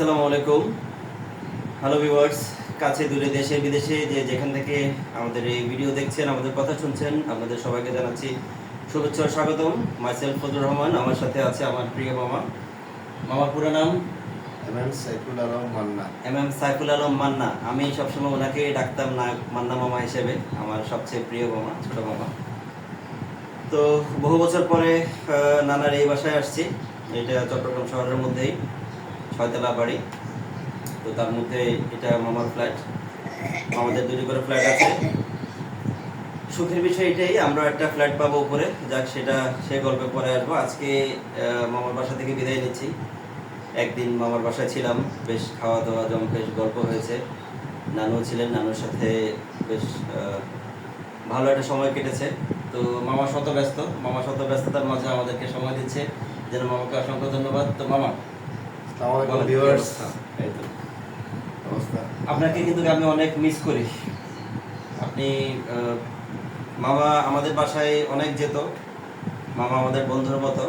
আসসালামু আলাইকুম। Hello viewers কাছে দূরে দেশে বিদেশে যে যেখান থেকে আমাদের এই ভিডিও দেখছেন আমাদের কথা শুনছেন আপনাদের সবাইকে জানাচ্ছি শুভেচ্ছা স্বাগতম। মাইসেল ফজলুর রহমান আমার সাথে আছে আমার প্রিয় মামা। মামার পুরো নাম? M M Saiful Alam Manna. M M Saiful Alam Manna. আমি সবসময় ওনাকে ডাকতাম না মান্না মামা হিসেবে আমার সবচেয়ে প্রিয় মামা ছোট মামা। তো বহু বছর পরে নানার এই বাসায় আসছি। এটা চট্টগ্রাম শহরের মধ্যেই। ছয়তলা বাড়ি। তো তার মধ্যে এটা মামার ফ্ল্যাট আমাদের দুটি করে ফ্ল্যাট আছে। সুখের বিষয় এটাই, আমরা একটা ফ্ল্যাট পাবো উপরে। যাক, সেটা, সে গল্পে পরে আসব। আজকে মামার বাসা থেকে বিদায় নিচ্ছি। একদিন মামার বাসায় ছিলাম। বেশ খাওয়া দাওয়া জম বেশ গল্প হয়েছে। নানু ছিলেন, নানুর সাথে বেশ ভালো একটা সময় কেটেছে। তো মামা শত ব্যস্ত। মামা শত ব্যস্ততার মাঝে আমাদেরকে সময় দিচ্ছে। যেন মামাকে অসংখ্য ধন্যবাদ। তো মামা আপনাকে কিন্তু আমি অনেক মিস করি। আপনি মামা আমাদের বাসায় অনেক যেত। মামা আমাদের বন্ধুর মতো।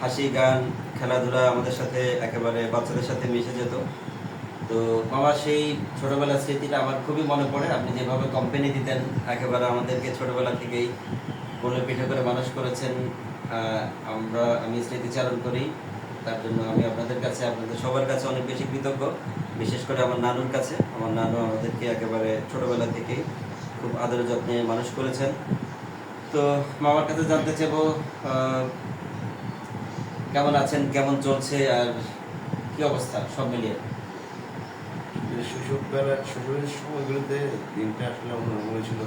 হাসি গান খেলাধুলা আমাদের সাথে একেবারে বাচ্চাদের সাথে মিশে যেত। তো মামা সেই ছোটবেলার স্মৃতিটা আমার খুবই মনে পড়ে। আপনি যেভাবে কোম্পানি দিতেন একেবারে আমাদেরকে ছোটোবেলা থেকেই কোলে পিঠে করে মানুষ করেছেন। আমরা আমি স্মৃতিচারণ করি। তার জন্য আমি আপনাদের কাছে, আপনাদের সবার কাছে অনেক বেশি কৃতজ্ঞ। বিশেষ করে আমার নানুর কাছে। আমার নানু আমাদেরকে একেবারে ছোটোবেলা থেকেই খুব আদরে যত্নে মানুষ করেছেন। তো মামার কাছে জানতে চাইব কেমন আছেন, কেমন চলছে, আর কি অবস্থা সব মিলিয়ে? শৈশববেলার শৈশবের সময়গুলোতে দিনটা আসলে অন্যরকম ছিল।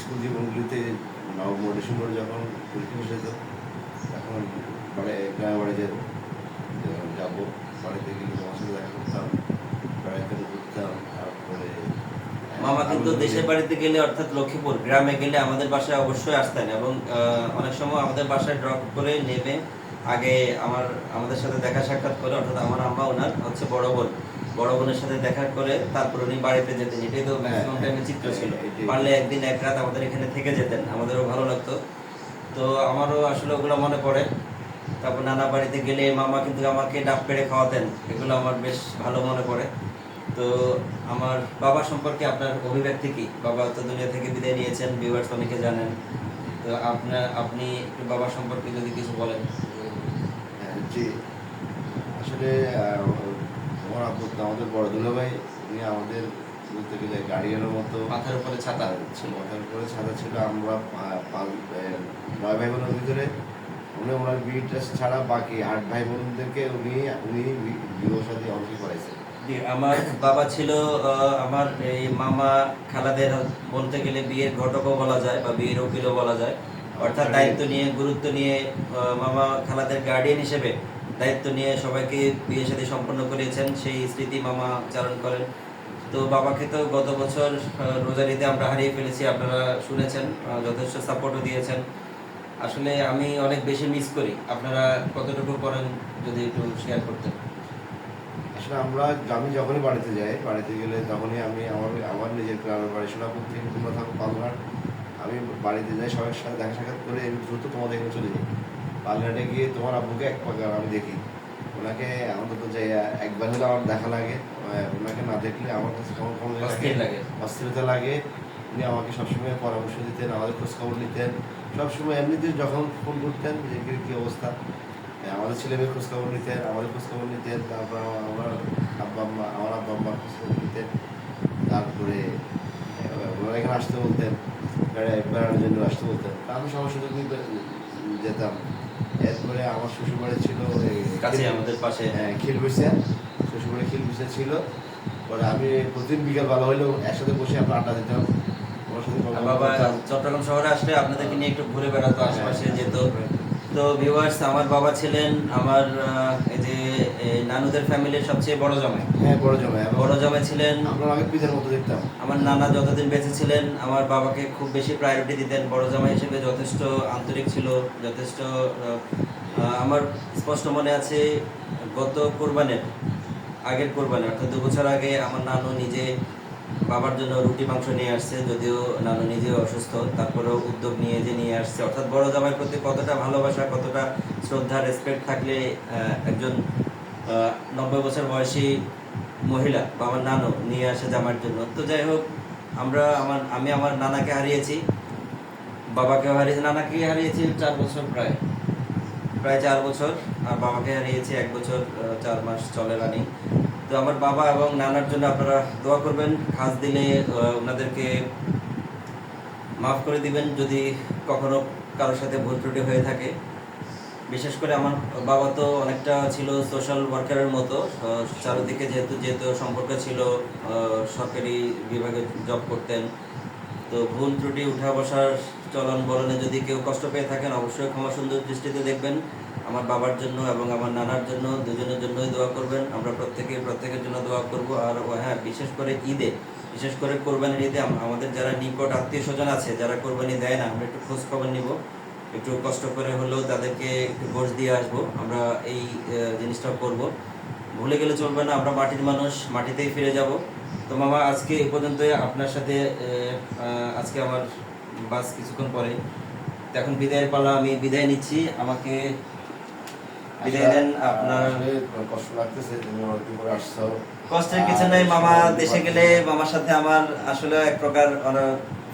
স্কুল জীবনগুলিতে নভেম্বর ডিসেম্বর যখন পরীক্ষা হতো, তখন মানে গ্রামে বাড়ি যেত। যাব। বাড়িতে দেখা করতাম বেড়াইতে ঘুরতাম তারপরে মামা কিন্তু দেশের বাড়িতে গেলে অর্থাৎ লক্ষ্মীপুর গ্রামে গেলে আমাদের বাসায় অবশ্যই আসতেন এবং অনেক সময় আমাদের বাসায় ড্রপ করে নেবে। আগে আমার আমাদের সাথে দেখা সাক্ষাৎ করে অর্থাৎ আমার আম্মা ওনার হচ্ছে বড় বোন। বড় বোনের সাথে দেখা করে তারপর উনি বাড়িতে যেতেন। এটাই তো ম্যাক্সিমাম টাইমে চিত্র ছিল। পারলে একদিন এক রাত আমাদের এখানে থেকে যেতেন। আমাদেরও ভালো লাগতো। তো আমারও আসলে ওগুলো মনে পড়ে। তারপর নানা বাড়িতে গেলে মামা কিন্তু আমাকে ডাব পেড়ে খাওয়াতেন। এগুলো আমার বেশ ভালো মনে পড়ে। তো আমার বাবা সম্পর্কে আপনার অভিব্যক্তি কি? বাবা তো দুনিয়া থেকে বিদায় নিয়েছেন ভিউয়ার্স অনেকে জানেন। তো আপনার আপনি একটু বাবা সম্পর্কে যদি কিছু বলেন। হ্যাঁ, জি। আসলে আমার আব্বু আমাদের বড় দুলাভাই উনি আমাদের বলতে গেলে গার্ডিয়ানের মতো। মাথার উপরে ছাতা ছিল। মাথার উপরে ছাতা ছিল। আমরা নয় ভাই বোনের ভিতরে। উনি ওনার বিয়েটা ছাড়া বাকি আট ভাই বোনদেরকে উনি উনি বিবাহ সাথে অংশ করাইছেন আমার বাবা ছিল আমার এই মামা খালাদের বলতে গেলে বিয়ের ঘটকও বলা যায় বা বিয়ের উকিলও বলা যায়। অর্থাৎ দায়িত্ব নিয়ে গুরুত্ব নিয়ে মামা খালাদের গার্ডিয়ান হিসেবে দায়িত্ব নিয়ে সবাইকে বিয়ের সাথে সম্পন্ন করিয়েছেন সেই স্মৃতি মামা চারণ করেন। তো বাবাকে তো গত বছর রোজারিতে আমরা হারিয়ে ফেলেছি আপনারা শুনেছেন যথেষ্ট সাপোর্টও দিয়েছেন। আসলে আমি অনেক বেশি মিস করি। আপনারা কতটুকু করেন যদি একটু শেয়ার করতেন। আসলে আমরা আমি যখনই বাড়িতে যাই বাড়িতে গেলে তখনই আমি আমার আমার নিজের গ্রামের বাড়ি সোনাপুর থেকে তোমরা থাকো পালঘাট। আমি বাড়িতে যাই সবার সাথে দেখা সাক্ষাৎ করে আমি দ্রুত তোমাদের এখানে চলে যাই। পালঘাটে গিয়ে তোমার আব্বুকে এক পাকার আমি দেখি। ওনাকে অন্তত যাই একবার হলে আমার দেখা লাগে। ওনাকে না দেখলে আমার কাছে কেমন কেমন লাগে। অস্থিরতা লাগে। উনি আমাকে সবসময় পরামর্শ দিতেন আমাদের খোঁজখবর নিতেন। সবসময় এমনিতে যখন ফোন করতেন যে কি- কি অবস্থা? আমাদের ছেলে মেয়ের খোঁজ খবর নিতেন আমাদের খোঁজ খবর নিতেন তারপর আমার আব্বা আম্মা আমার আব্বা আম্মার খোঁজ খবর নিতেন তারপরে ওনারা এখানে আসতে বলতেন বেড়া- বেড়ানোর জন্য আসতে বলতেন। তা আমি সময় সুযোগ যেতাম। এরপরে আমার শ্বশুরবাড়ি ছিল কাছে আমাদের পাশে। হ্যাঁ খিলবিসা শ্বশুরবাড়ি খিলবিসা ছিল। পরে আমি প্রতিদিন বিকাল বেলা হলেও একসাথে বসে আমরা আড্ডা দিতাম। বাবা চট্টগ্রাম শহরে আসলে আপনাদেরকে নিয়ে একটু ঘুরে বেড়াতো আশেপাশে যেত। তো ভিউয়ার্স আমার বাবা ছিলেন আমার এই যে নানুদের ফ্যামিলির সবচেয়ে বড় জামাই। হ্যাঁ বড় বড় জামাই ছিলেন। আমরা পিতার মতো দেখতাম। আমার নানা যতদিন বেঁচে ছিলেন আমার বাবাকে খুব বেশি প্রায়োরিটি দিতেন। বড় জামাই হিসেবে যথেষ্ট আন্তরিক ছিল যথেষ্ট আমার স্পষ্ট মনে আছে গত কোরবানের আগের কোরবানি অর্থাৎ দু বছর আগে আমার নানু নিজে বাবার জন্য রুটি, মাংস নিয়ে আসছে, যদিও নানু নিজেও অসুস্থ। তারপরেও উদ্যোগ নিয়ে যে নিয়ে আসছে, অর্থাৎ বড় জামাইয়ের প্রতি কতটা ভালোবাসা, কতটা শ্রদ্ধা রেসপেক্ট থাকলে একজন নব্বই বছর বয়সী মহিলা বা আমার নানু নিয়ে আসে জামার জন্য। তো যাই হোক, আমরা আমার, আমি আমার নানাকে হারিয়েছি, বাবাকেও হারিয়েছি নানাকে হারিয়েছি চার বছর প্রায়। প্রায় চার বছর, আর বাবাকে হারিয়েছি এক বছর চার মাস চলে রানি। তো আমার বাবা এবং নানার জন্য আপনারা দোয়া করবেন, খাস দিলে ওনাদেরকে মাফ করে দিবেন যদি কখনো কারোর সাথে ভুল ত্রুটি হয়ে থাকে। বিশেষ করে আমার বাবা তো অনেকটা ছিল সোশ্যাল ওয়ার্কারের মতো চারিদিকে যেহেতু যেহেতু সম্পর্ক ছিল সরকারি বিভাগে জব করতেন। তো ভুল ত্রুটি উঠা বসার চলন বলনে যদি কেউ কষ্ট পেয়ে থাকেন, অবশ্যই ক্ষমা সুন্দর দৃষ্টিতে দেখবেন। আমার বাবার জন্য এবং আমার নানার জন্য, দুজনের জন্যই দোয়া করবেন। আমরা প্রত্যেকে, প্রত্যেকের জন্য দোয়া করব। আর হ্যাঁ বিশেষ করে ঈদে, বিশেষ করে কোরবানির ঈদে আমাদের যারা নিকট আত্মীয় স্বজন আছে, যারা কোরবানি দেয় না, আমরা একটু খোঁজ খবর নিব। একটু কষ্ট করে হলেও তাদেরকে একটু গোশ দিয়ে আসব। আমরা এই জিনিসটা করব। ভুলে গেলে চলবে না, আমরা মাটির মানুষ, মাটিতেই ফিরে যাব। তো মামা, আজকে এ পর্যন্ত আপনার সাথে আজকে আমার বাস কিছুক্ষণ পরে। এখন বিদায়ের পালা আমি বিদায় নিচ্ছি। আমাকে বিদায় দেন আপনার কষ্ট লাগতেছে তুমি অনেকদিন পরে আসছো। কষ্টের কিছু নাই মামা দেশে গেলে মামার সাথে আমার আসলে এক প্রকার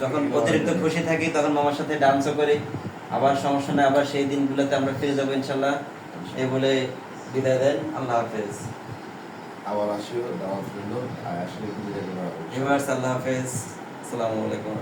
যখন অতিরিক্ত খুশি থাকি তখন মামার সাথে ডান্সও করি। আবার সমস্যা নেই আবার সেই দিনগুলোতে আমরা ফিরে যাব ইনশাল্লাহ। এই বলে বিদায় দেন আল্লাহ হাফেজ। আবার আসিও দাওয়াত রইল আর আসলে বিদায় আল্লাহ হাফেজ। আসসালামু আলাইকুম।